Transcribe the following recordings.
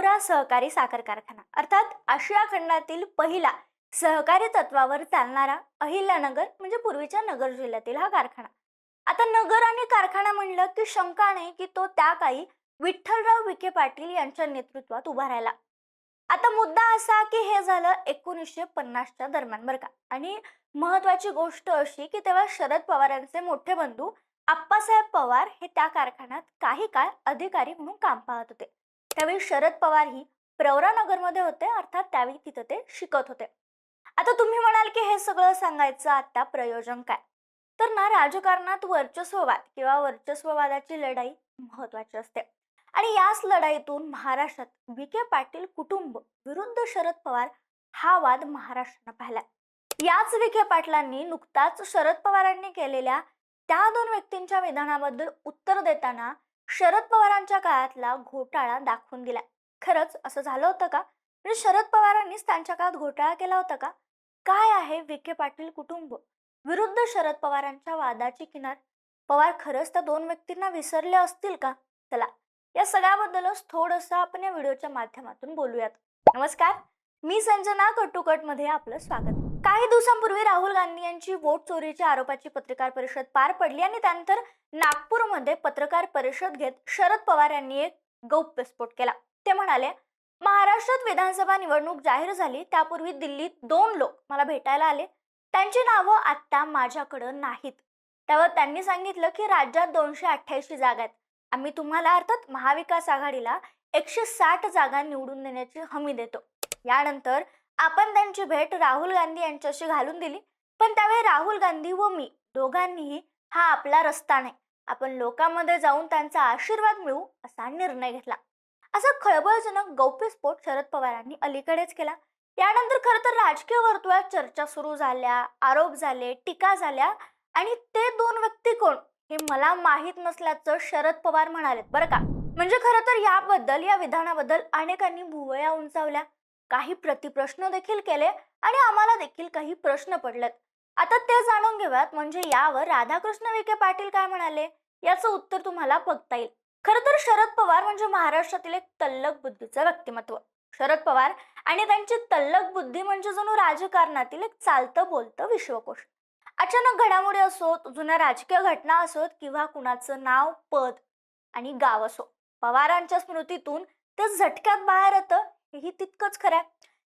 प्रवरा सहकारी साखर कारखाना. अर्थात आशिया खंडातील पहिला सहकारी तत्वावर चालणारा अहिल्यानगर म्हणजे पूर्वीच्या नगर जिल्ह्यातील हा कारखाना. आता नगर आणि कारखाना म्हणलं की शंका नाही की तो त्या काळी विठ्ठलराव विखे पाटील यांच्या नेतृत्वात उभा राहिला. आता मुद्दा असा की हे झालं एकोणीसशे पन्नासच्या दरम्यान बरं का. आणि महत्वाची गोष्ट अशी की तेव्हा शरद पवारांचे मोठे बंधू आप्पासाहेब पवार हे त्या कारखान्यात काही काळ अधिकारी म्हणून काम पाहत होते. त्यावेळी शरद पवार ही प्रवरानगरमध्ये होते अर्थात त्यावेळी तिथं ते शिकत होते. आता तुम्ही म्हणाल की हे सगळं सांगायचं आता प्रयोजन काय? तर ना राजकारणात वर्चस्ववाद किंवा वर्चस्ववादाची लढाई महत्वाची असते. आणि याच लढाईतून महाराष्ट्रात विखे पाटील कुटुंब विरुद्ध शरद पवार हा वाद महाराष्ट्रानं पाहिला. याच विखे पाटलांनी नुकताच शरद पवारांनी केलेल्या त्या दोन व्यक्तींच्या विधानाबद्दल उत्तर देताना शरद पवारांच्या काळातला घोटाळा दाखवून दिला खरंच असं झालं होतं का? म्हणजे शरद पवारांनीच त्यांच्या काळात घोटाळा केला होता का? काय आहे विखे पाटील कुटुंब? विरुद्ध शरद पवारांच्या वादाची किनार? पवार खरंच त्या दोन व्यक्तींना विसरले असतील का? चला या सगळ्याबद्दलच थोडंसं आपण या व्हिडिओच्या माध्यमातून बोलूयात. नमस्कार मी संजना कटुकटमध्ये आपलं स्वागत. काही दिवसांपूर्वी राहुल गांधी यांची वोट चोरीच्या आरोपाची पत्रकार परिषद पार पडली आणि त्यानंतर नागपूरमध्ये पत्रकार परिषद घेत शरद पवार यांनी एक गौप्यस्फोट केला. ते म्हणाले महाराष्ट्रात विधानसभा निवडणूक जाहीर झाली त्यापूर्वी दिल्लीत दोन लोक मला भेटायला आले. त्यांची नावं आत्ता माझ्याकडं नाहीत. त्यावर त्यांनी सांगितलं की राज्यात दोनशे अठ्ठ्याऐंशी जागा आहेत. आम्ही तुम्हाला अर्थात महाविकास आघाडीला एकशे साठ जागा निवडून देण्याची हमी देतो. यानंतर आपण त्यांची भेट राहुल गांधी यांच्याशी घालून दिली. पण त्यावेळी राहुल गांधी व मी दोघांनीही हा आपला रस्ता नाही. आपण लोकांमध्ये जाऊन त्यांचा आशीर्वाद मिळू असा निर्णय घेतला. असा खळबळजनक गौप्यस्फोट शरद पवारांनी अलीकडेच केला. यानंतर खरं तर राजकीय वर्तुळात चर्चा सुरू झाल्या आरोप झाले टीका झाल्या आणि ते दोन व्यक्ती कोण हे मला माहीत नसल्याचं शरद पवार म्हणालेत बरं का? म्हणजे खरं तर याबद्दल या विधानाबद्दल अनेकांनी भुवया उंचावल्या. काही प्रतिप्रश्न देखील केले आणि आम्हाला देखील काही प्रश्न पडलेत. आता ते जाणून घेऊयात म्हणजे यावर राधाकृष्ण विखे पाटील काय म्हणाले? याचं उत्तर तुम्हाला बघता येईल. खरं तर शरद पवार म्हणजे महाराष्ट्रातील एक तल्लक बुद्धीचं व्यक्तिमत्व. शरद पवार आणि त्यांची तल्लक बुद्धी म्हणजे जणू राजकारणातील एक चालतं बोलतं विश्वकोश. अचानक घडामोडी असोत जुन्या राजकीय घटना असोत किंवा कुणाचं नाव पद आणि गाव असो पवारांच्या स्मृतीतून ते झटक्यात बाहेर येतं हेही तितकंच खरं आहे.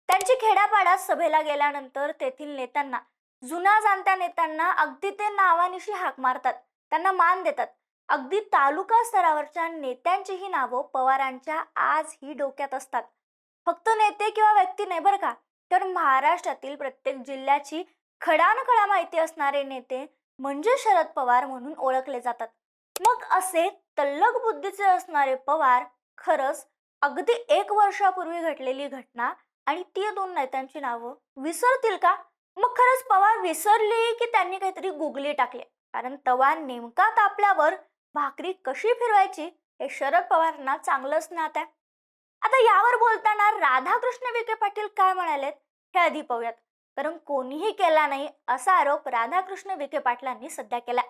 त्यांची खेड्यापाड्यात सभेला गेल्यानंतर तेथील नेत्यांना जुन्या जाणत्या नेत्यांना अगदी ते नावानिशी हाक मारतात. त्यांना मान देतात. अगदी तालुका स्तरावरच्या नेत्यांचीही नावं पवारांच्या आजही डोक्यात असतात. फक्त नेते किंवा व्यक्ती नाही बरं का तर महाराष्ट्रातील प्रत्येक जिल्ह्याची खडानखडा माहिती असणारे नेते म्हणजे शरद पवार म्हणून ओळखले जातात. मग असे तल्लक बुद्धीचे असणारे पवार खरंच अगदी एक वर्षापूर्वी घडलेली घटना आणि ती दोन नेत्यांची नावं विसरतील का? मग खरंच पवार विसरली की त्यांनी काहीतरी गुगली टाकले. कारण तवा नेमका तापल्यावर भाकरी कशी फिरवायची हे शरद पवारांना चांगलंच ज्ञात आहे. आता यावर बोलताना राधाकृष्ण विखे पाटील काय म्हणालेत हे आधी पाहूयात. कारण कोणीही केला नाही असा आरोप राधाकृष्ण विखे पाटलांनी सध्या केला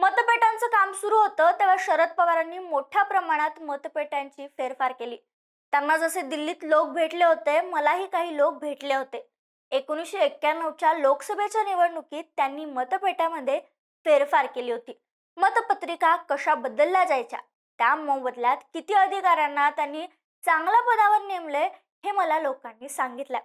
मतपेटांचं काम सुरू होतं तेव्हा शरद पवारांनी मोठ्या प्रमाणात मतपेट्यांची फेरफार केली. त्यांना जसे दिल्लीत लोक भेटले होते मलाही काही लोक भेटले होते. एकोणीसशे एक्क्याण्णवच्या लोकसभेच्या निवडणुकीत त्यांनी मतपेट्यामध्ये फेरफार केली होती. मतपत्रिका कशा बदलल्या जायच्या? त्या मोबदल्यात किती अधिकाऱ्यांना त्यांनी चांगल्या पदावर नेमले हे मला लोकांनी सांगितलं.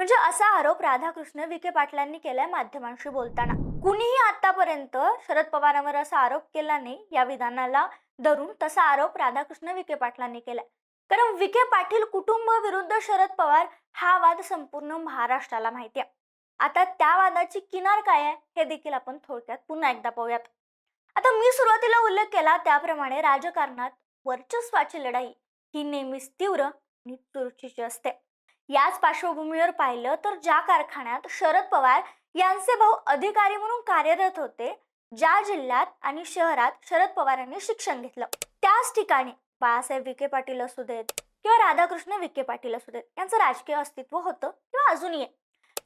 म्हणजे असा आरोप राधाकृष्ण विखे पाटलांनी केलाय माध्यमांशी बोलताना. कुणीही आतापर्यंत शरद पवारांवर असा आरोप केला नाही या विधानाला धरून तसा आरोप राधाकृष्ण विखे पाटलांनी केलाय. कारण विखे पाटील कुटुंब विरुद्ध शरद पवार हा वाद संपूर्ण महाराष्ट्राला माहिती आहे. आता त्या वादाची किनार काय आहे हे देखील आपण थोडक्यात पुन्हा एकदा पाहूयात. आता मी सुरुवातीला उल्लेख केला त्याप्रमाणे राजकारणात वर्चस्वाची लढाई ही नेहमीच तीव्र आणि तुरुचीची असते. याच पार्श्वभूमीवर पाहिलं तर ज्या कारखान्यात शरद पवार यांचे भाऊ अधिकारी म्हणून कार्यरत होते ज्या जिल्ह्यात आणि शहरात शरद पवारांनी शिक्षण घेतलं. त्याच ठिकाणी बाळासाहेब विखे पाटील असू देत किंवा राधाकृष्ण विखे पाटील असू देत यांचं राजकीय अस्तित्व होतं किंवा अजूनही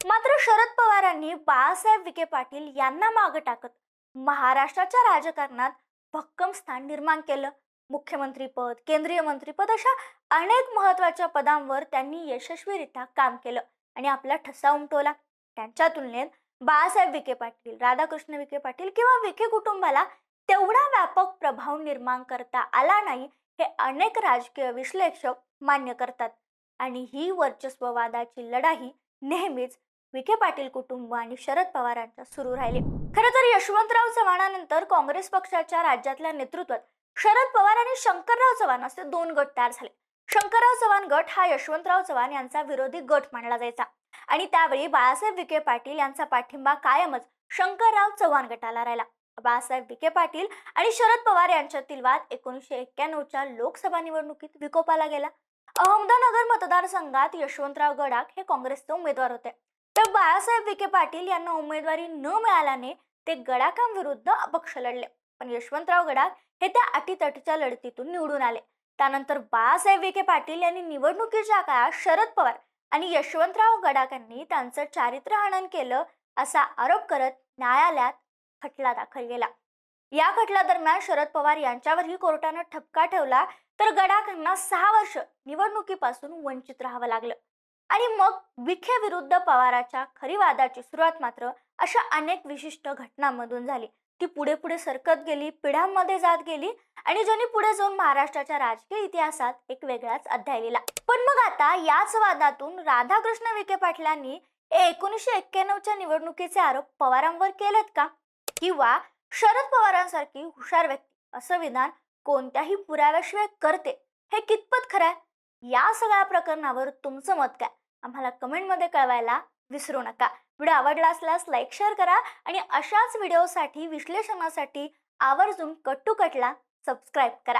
मात्र शरद पवारांनी बाळासाहेब विखे पाटील यांना मागं टाकत महाराष्ट्राच्या राजकारणात भक्कम स्थान निर्माण केलं. मुख्यमंत्रीपद केंद्रीय मंत्रीपद अशा अनेक महत्त्वाच्या पदांवर त्यांनी यशस्वीरित्या काम केलं आणि आपला ठसा उमटवला. त्यांच्या तुलनेत बाळासाहेब विखे पाटील राधाकृष्ण विखे पाटील किंवा विखे कुटुंबाला तेवढा व्यापक प्रभाव निर्माण करता आला नाही हे अनेक राजकीय विश्लेषक मान्य करतात. आणि ही वर्चस्ववादाची लढाई नेहमीच विखे पाटील कुटुंब आणि शरद पवारांच्या सुरू राहिली. खरं तर यशवंतराव चव्हाणानंतर काँग्रेस पक्षाच्या राज्यातल्या नेतृत्वात शरद पवार आणि शंकरराव चव्हाण असे दोन गट तयार झाले. शंकरराव चव्हाण गट हा यशवंतराव चव्हाण यांचा विरोधी गट मानला जायचा. आणि त्यावेळी बाळासाहेब विखे पाटील यांचा पाठिंबा कायमच शंकरराव चव्हाण गटाला राहिला. बाळासाहेब विखे पाटील आणि शरद पवार यांच्यातील वाद एकोणीसशे एक्क्याण्णवच्या लोकसभा निवडणुकीत विकोपाला गेला. अहमदनगर मतदारसंघात यशवंतराव गडाख हे काँग्रेसचे उमेदवार होते. तर बाळासाहेब विखे पाटील यांना उमेदवारी न मिळाल्याने ते गडाखांविरुद्ध अपक्ष लढले. पण यशवंतराव गडाख हे त्या अटीतटीच्या लढतीतून निवडून आले. त्यानंतर बाळासाहेब विखे पाटील यांनी निवडणुकीच्या काळात शरद पवार आणि यशवंतराव गडाखांनी त्यांचं चारित्र्य हनन केलं असा आरोप करत न्यायालयात खटला दाखल केला. या खटला दरम्यान शरद पवार यांच्यावरही कोर्टानं ठपका ठेवला तर गडाखांना सहा वर्ष निवडणुकीपासून वंचित राहावं लागलं. आणि मग विखे विरुद्ध पवाराच्या खरी वादाची सुरुवात मात्र अशा अनेक विशिष्ट घटनांमधून झाली. ती पुढे पुढे सरकत गेली पिढ्यांमध्ये जात गेली आणि ज्यांनी पुढे जाऊन महाराष्ट्राच्या राजकीय इतिहासात एक वेगळाच अध्याय लिहिला. पण मग आता याच वादातून राधाकृष्ण विखे पाटलांनी एकोणीसशे एक्क्याण्णवच्या निवडणुकीचे आरोप पवारांवर केलेत का? किंवा शरद पवारांसारखी हुशार व्यक्ती असं विधान कोणत्याही पुराव्याशिवाय करते हे कितपत खरं आहे या सगळ्या प्रकरणावर तुमचं मत काय? आम्हाला कमेंटमध्ये कळवायला विसरू नका. व्हिडिओ आवडला असल्यास लाईक शेअर करा आणि अशाच व्हिडिओसाठी विश्लेषणासाठी आवर्जून कट्टू कटला सबस्क्राईब करा.